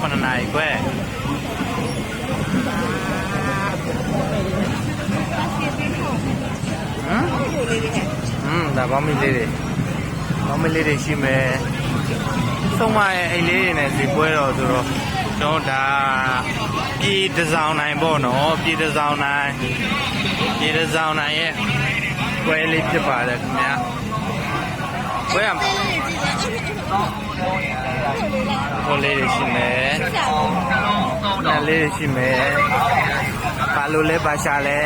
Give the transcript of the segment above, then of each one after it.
9နာရီခွဲဟမ်ဒီလေးလေးဟဲ့อืมဒါဘောင်းမီလေးတွေဘောင်းမီလေးတွေရှိမယ်ဆုံးမရဲ့အိတ်လေးတွေနဲ့ဇီပွဲတော်ဆိုတော့ကျွန်တော်ဒါပြည်တစ်စောင်းနိုင်ပေါ့နော်ပြည်တစ်စောင်းနိုင်ပြည်တစ်စောင်းနိုင်ရဲ့ပွဲလေးဖြစ်ပါတယ်ခင်ဗျာပွဲရမှာ ဟိုလေးတွေရှိမယ်နားလေးတွေရှိမယ်ဘာလို့လဲဘာရှာလဲ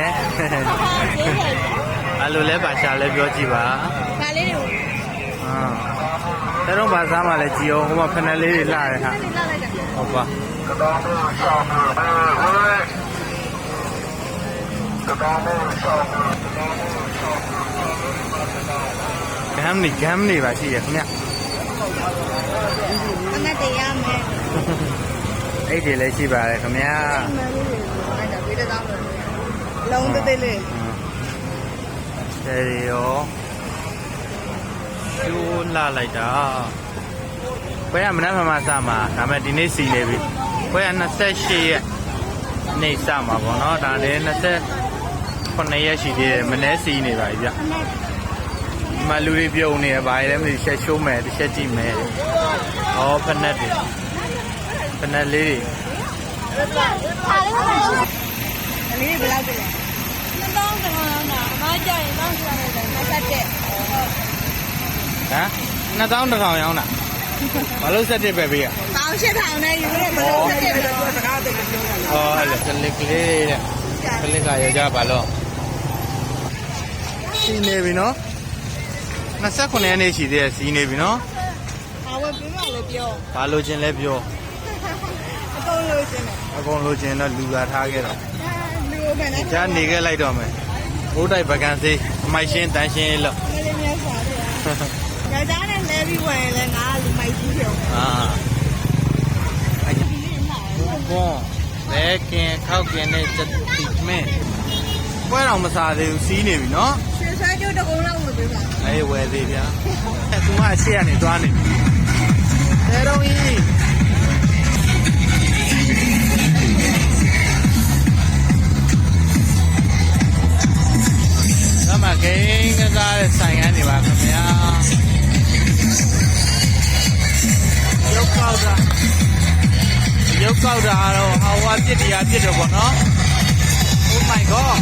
ဘာလို့လဲဘာရှာလဲပြောကြည့်ပါဒါလေးတွေကိုအာတဲတော့ဘာစားမှလဲကြည်အောင်ဟိုမှာဖက်နယ်လေးတွေလှတယ်ဟာဒီလောက်လိုက်တာဟုတ်ပါဂမ်နီဂမ်နီပါရှိရခင်ဗျ အနက်တရားမယ်အဲ့ဒီလည်းရှိပါတယ်ခင်ဗျာမလေးတွေကိုလိုက်တာပေးတဲ့သားမယ်လုံးသေးသေးလေးတယ်ရောကျိုးလာလိုက်တာဘယ်ကမနက်မှမစမှာဒါပေမဲ့ဒီနေ့စီနေပြီဘယ်က28ရက်နေ့စမှာပေါ့နော်ဒါလည်း29ရက်ရှိသေးတယ်မနေ့စီနေပါပြီဗျအနက်ဒီ မှာလူတွေပြုံနေရပါလေမသိရှက်ရှိုးမယ်တစ်ချက်ကြည့်မယ်။ဩဖက်နက်တွေဖက်နက်လေးတွေခါလေးပါအလေးဘယ်လောက်ပြလဲ2000တမောင်းတာအမကြရင်တော့ဆက်ရတယ်ဆက်တဲ့ဟမ်2000တစ်ထောင်ရောင်းတာဘာလို့ဆက်တစ်ပဲပေးရတောင်းရှစ်ထောင်နဲ့ယူလို့မလို့ဆက်တဲ့ဘယ်လိုစကားတင်ပြောတာ။ဩအဲ့လေကလစ်ကလေးတဲ့ကလစ်ကရကြပါလို့စီနေပြီနော် 29ရက်နေ့ရှိသေးတယ်စီနေပြီနော်ဟာဝယ်ပြမလည်းပြောဘာလို့ချင်းလဲပြောအကုန်လို့ရှင်တယ်အကုန်လို့ချင်းတော့လူလာထားခဲ့တော့လူပဲနဲ့ကြားနေခဲ့လိုက်တော့မယ်ဘိုးတိုက်ပကံစေးအမိုက်ရှင်းတန်းရှင်းလို့မလေးများစားတယ်။ယောက်ျားနဲ့လဲပြီးဝင်ရင်လည်းငါကလူမိုက်ကြီးပြောအာ။ဒီလေးမှာဘွန်းဘဲကင်ခောက်ကင်နဲ့ချက်တီမင်းပွဲတော်မစားသေးဘူးစီးနေပြီနော် ရွှေဆွဲကျုပ်တကုံလောက်ဝင်ပေးပါအေးဝယ်သေးဗျာအဲသူကအရှေ့ကနေသွားနေပြီတဲတော့ဤဒါမှဂိမ်းကစားတဲ့ဆိုင်ကန်းနေပါခင်ဗျာရုပ်ကောက်တာရုပ်ကောက်တာတော့ဟာဝါပြစ်တရားပြစ်တော့ပေါ့နော် Oh my god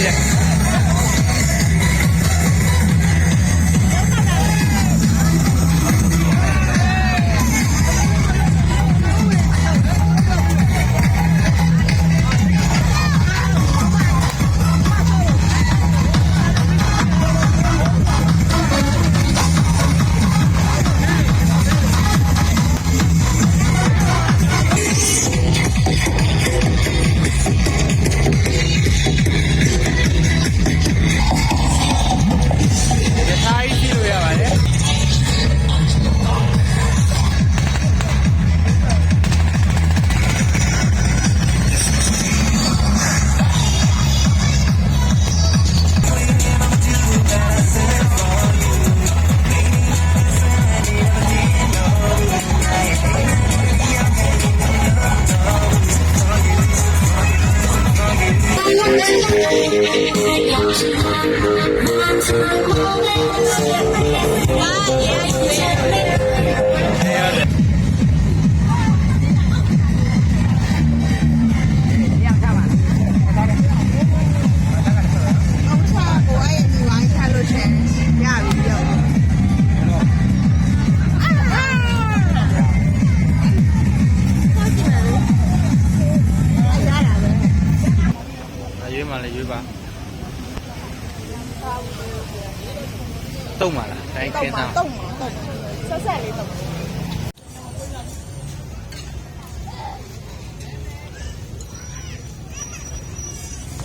ကု နေ တုံးပါလားတိုင်းခင်းသား တုံးမှာတုံးဆက်ဆက်လေးတုံး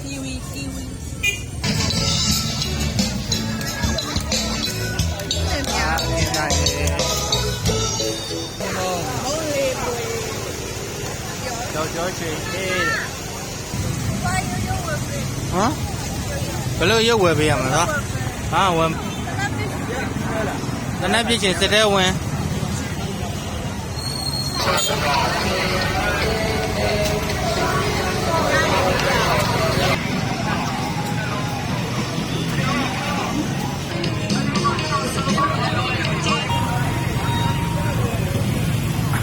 キウイキウイ အာခင်းသားရေကြောကြောချွေအေးဟမ်ဘယ်လိုရုပ်ဝယ်ပေးရမလဲနော်ဟာဝယ် တနက်ပြည့်ချင်စစ်တဲ့ဝင်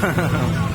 哈哈哈。